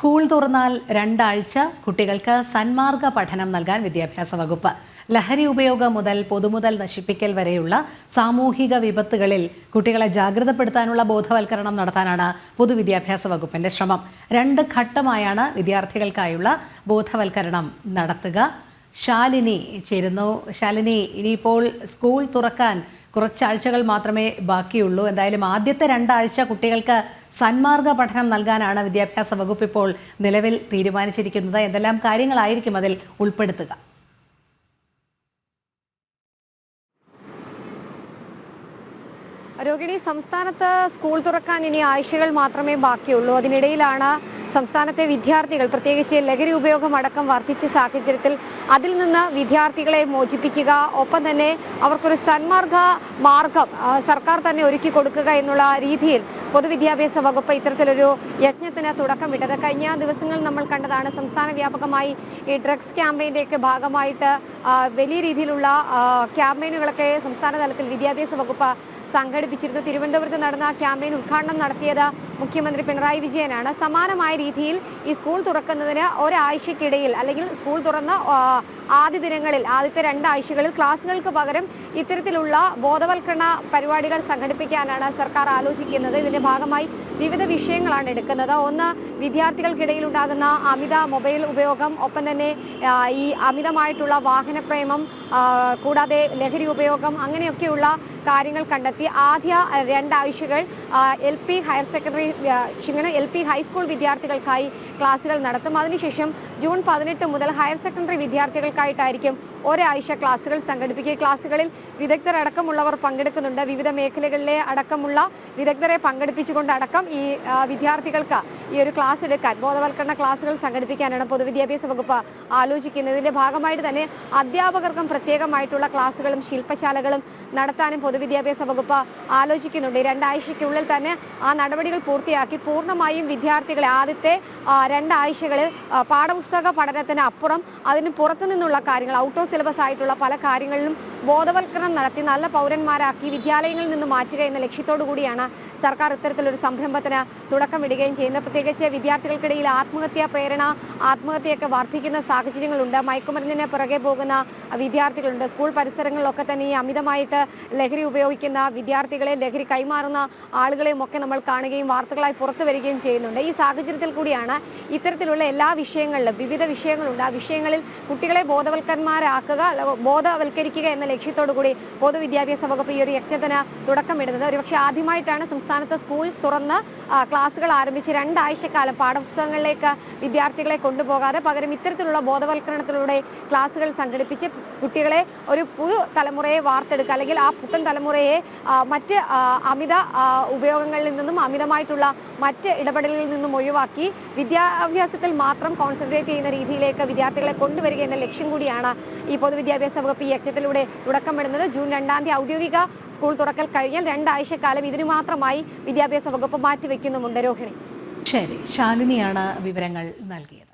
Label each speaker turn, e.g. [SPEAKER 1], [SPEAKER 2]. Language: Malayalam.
[SPEAKER 1] സ്കൂൾ തുറന്നാൽ രണ്ടാഴ്ച കുട്ടികൾക്ക് സന്മാർഗ പഠനം നൽകാൻ വിദ്യാഭ്യാസ വകുപ്പ്. ലഹരി ഉപയോഗം മുതൽ പൊതുമുതൽ നശിപ്പിക്കൽ വരെയുള്ള സാമൂഹിക വിപത്തുകളിൽ കുട്ടികളെ ജാഗ്രതപ്പെടുത്താനുള്ള ബോധവൽക്കരണം നടത്താനാണ് പൊതുവിദ്യാഭ്യാസ വകുപ്പിന്റെ ശ്രമം. രണ്ട് ഘട്ടമായാണ് വിദ്യാർത്ഥികൾക്കായുള്ള ബോധവൽക്കരണം നടത്തുക. ശാലിനി ചേരുന്നു. ശാലിനി ഇനിയിപ്പോൾ സ്കൂൾ തുറക്കാൻ കുറച്ചാഴ്ചകൾ മാത്രമേ ബാക്കിയുള്ളൂ. എന്തായാലും ആദ്യത്തെ രണ്ടാഴ്ച കുട്ടികൾക്ക് സന്മാർഗ പഠനം നൽകാനാണ് വിദ്യാഭ്യാസ വകുപ്പ് ഇപ്പോൾ നിലവിൽ തീരുമാനിച്ചിരിക്കുന്നത്. എന്തെല്ലാം കാര്യങ്ങളായിരിക്കും അതിൽ ഉൾപ്പെടുത്തുക.
[SPEAKER 2] രോഹിണി സംസ്ഥാനത്ത് സ്കൂൾ തുറക്കാൻ ഇനി ആഴ്ചകൾ മാത്രമേ ബാക്കിയുള്ളൂ. അതിനിടയിലാണ് സംസ്ഥാനത്തെ വിദ്യാർത്ഥികൾ പ്രത്യേകിച്ച് ലഹരി ഉപയോഗം അടക്കം വർദ്ധിച്ച സാഹചര്യത്തിൽ അതിൽ നിന്ന് വിദ്യാർത്ഥികളെ മോചിപ്പിക്കുക ഒപ്പം തന്നെ അവർക്കൊരു സന്മാർഗ മാർഗം സർക്കാർ തന്നെ ഒരുക്കി കൊടുക്കുക എന്നുള്ള രീതിയിൽ പൊതുവിദ്യാഭ്യാസ വകുപ്പ് ഇത്തരത്തിലൊരു യജ്ഞത്തിന് തുടക്കമിട്ടത് കഴിഞ്ഞ ദിവസങ്ങളിൽ നമ്മൾ കണ്ടതാണ് സംസ്ഥാന വ്യാപകമായി ഈ ഡ്രഗ്സ് ക്യാമ്പയിന്റെയൊക്കെ ഭാഗമായിട്ട് വലിയ രീതിയിലുള്ള ക്യാമ്പയിനുകളൊക്കെ സംസ്ഥാന തലത്തിൽ വിദ്യാഭ്യാസ വകുപ്പ് സംഘടിപ്പിച്ചിരുന്നു. തിരുവനന്തപുരത്ത് നടന്ന ക്യാമ്പയിൻ ഉദ്ഘാടനം നടത്തിയത് മുഖ്യമന്ത്രി പിണറായി വിജയനാണ്. സമാനമായ രീതിയിൽ ഈ സ്കൂൾ തുറക്കുന്നതിന് ഒരാഴ്ചക്കിടയിൽ അല്ലെങ്കിൽ സ്കൂൾ തുറന്ന ആദ്യ ദിനങ്ങളിൽ ആദ്യത്തെ രണ്ടാഴ്ചകളിൽ ക്ലാസ്സുകൾക്ക് പകരം ഇത്തരത്തിലുള്ള ബോധവൽക്കരണ പരിപാടികൾ സംഘടിപ്പിക്കാനാണ് സർക്കാർ ആലോചിക്കുന്നത്. ഇതിന്റെ ഭാഗമായി വിവിധ വിഷയങ്ങളാണ് എടുക്കുന്നത്. ഒന്ന് വിദ്യാർത്ഥികൾക്കിടയിൽ ഉണ്ടാകുന്ന അമിത മൊബൈൽ ഉപയോഗം ഒപ്പം തന്നെ ഈ അമിതമായിട്ടുള്ള വാഹനപ്രേമം കൂടാതെ ലഹരി ഉപയോഗം അങ്ങനെയൊക്കെയുള്ള കാര്യങ്ങൾ കണ്ടെത്തി. ആദ്യ രണ്ടാഴ്ചകൾ എൽ പി ഹയർ സെക്കൻഡറി ക്ഷമിക്കണം എൽ പി ഹൈസ്കൂൾ വിദ്യാർത്ഥികൾക്കായി ക്ലാസുകൾ നടത്തും. അതിനുശേഷം ജൂൺ പതിനെട്ട് മുതൽ ഹയർ സെക്കൻഡറി വിദ്യാർത്ഥികൾക്കായിട്ടായിരിക്കും ഒരാഴ്ച ക്ലാസുകൾ സംഘടിപ്പിക്കുക. ക്ലാസുകളിൽ വിദഗ്ധർ അടക്കമുള്ളവർ പങ്കെടുക്കുന്നുണ്ട്. വിവിധ മേഖലകളിലെ അടക്കമുള്ള വിദഗ്ധരെ പങ്കെടുപ്പിച്ചുകൊണ്ട് അടക്കം ഈ വിദ്യാർത്ഥികൾക്ക് ഈ ഒരു ക്ലാസ് എടുക്കാൻ ബോധവൽക്കരണ ക്ലാസുകൾ സംഘടിപ്പിക്കാനാണ് പൊതുവിദ്യാഭ്യാസ വകുപ്പ് ആലോചിക്കുന്നത് ഇതിന്റെ ഭാഗമായിട്ട് തന്നെ അധ്യാപകർക്കും പ്രത്യേകമായിട്ടുള്ള ക്ലാസുകളും ശില്പശാലകളും നടത്താനും പൊതുവിദ്യാഭ്യാസ വകുപ്പ് ആലോചിക്കുന്നുണ്ട്. രണ്ടാഴ്ചയ്ക്കുള്ളിൽ തന്നെ ആ നടപടികൾ പൂർത്തിയാക്കി പൂർണമായും വിദ്യാർത്ഥികളെ ആദ്യത്തെ രണ്ടാഴ്ചകളിൽ ആ, പാഠപുസ്തക പഠനത്തിന് അപ്പുറം അതിന് പുറത്തു നിന്നുള്ള കാര്യങ്ങൾ ഔട്ട് ഓഫ് സിലബസ് ആയിട്ടുള്ള പല കാര്യങ്ങളിലും ബോധവൽക്കരണം നടത്തി നല്ല പൗരന്മാരാക്കി വിദ്യാലയങ്ങളിൽ നിന്ന് മാറ്റുക എന്ന ലക്ഷ്യത്തോടു കൂടിയാണ് സർക്കാർ ഇത്തരത്തിലൊരു സംരംഭത്തിന് തുടക്കമിടുകയും ചെയ്യുന്നത്. പ്രത്യേകിച്ച് വിദ്യാർത്ഥികൾക്കിടയിൽ ആത്മഹത്യാ പ്രേരണ ആത്മഹത്യയൊക്കെ വർദ്ധിക്കുന്ന സാഹചര്യങ്ങളുണ്ട്. മയക്കുമരുന്നിന് പുറകെ പോകുന്ന വിദ്യാർത്ഥികളുണ്ട്. സ്കൂൾ പരിസരങ്ങളിലൊക്കെ തന്നെ ഈ അമിതമായിട്ട് ലഹരി ഉപയോഗിക്കുന്ന വിദ്യാർത്ഥികളെ ലഹരി കൈമാറുന്ന ആളുകളെയും ഒക്കെ നമ്മൾ കാണുകയും വാർത്തകളായി പുറത്തു വരികയും ചെയ്യുന്നുണ്ട്. ഈ സാഹചര്യത്തിൽ കൂടിയാണ് ഇത്തരത്തിലുള്ള എല്ലാ വിഷയങ്ങളിലും വിവിധ വിഷയങ്ങളുണ്ട്. ആ വിഷയങ്ങളിൽ കുട്ടികളെ ബോധവൽക്കന്മാരാക്കുക ബോധവൽക്കരിക്കുക എന്ന ലക്ഷ്യത്തോടു കൂടി പൊതുവിദ്യാഭ്യാസ വകുപ്പ് ഈ ഒരു യജ്ഞത്തിന് തുടക്കമിടുന്നത്. ഒരുപക്ഷെ ആദ്യമായിട്ടാണ് സംസ്ഥാനത്ത് സ്കൂൾ തുറന്ന് ക്ലാസുകൾ ആരംഭിച്ച് രണ്ടാഴ്ചക്കാലം പാഠപുസ്തകങ്ങളിലേക്ക് വിദ്യാർത്ഥികളെ കൊണ്ടുപോകാതെ പകരം ഇത്തരത്തിലുള്ള ബോധവൽക്കരണത്തിലൂടെ ക്ലാസുകൾ സംഘടിപ്പിച്ച് കുട്ടികളെ ഒരു പുതു തലമുറയെ വാർത്തെടുക്കുക അല്ലെങ്കിൽ ആ പുത്തൻ തലമുറയെ മറ്റ് അമിത ഉപയോഗങ്ങളിൽ നിന്നും അമിതമായിട്ടുള്ള മറ്റ് ഇടപെടലിൽ നിന്നും ഒഴിവാക്കി വിദ്യാഭ്യാസത്തിൽ മാത്രം കോൺസെൻട്രേറ്റ് ചെയ്യുന്ന രീതിയിലേക്ക് വിദ്യാർത്ഥികളെ കൊണ്ടുവരിക എന്ന ലക്ഷ്യം കൂടിയാണ് ഈ പൊതുവിദ്യാഭ്യാസ വകുപ്പ് ഈ യജ്ഞത്തിലൂടെ തുടക്കമിടുന്നത്. ജൂൺ രണ്ടാം തീയതി ഔദ്യോഗിക സ്കൂൾ തുറക്കൽ കഴിഞ്ഞാൽ രണ്ടാഴ്ചക്കാലം ഇതിനു മാത്രമായി വിദ്യാഭ്യാസ വകുപ്പ് മാറ്റിവെക്കുന്നുമുണ്ട് രോഹിണി.
[SPEAKER 1] ശരി ശാലിനിയാണ് വിവരങ്ങൾ നൽകിയത്.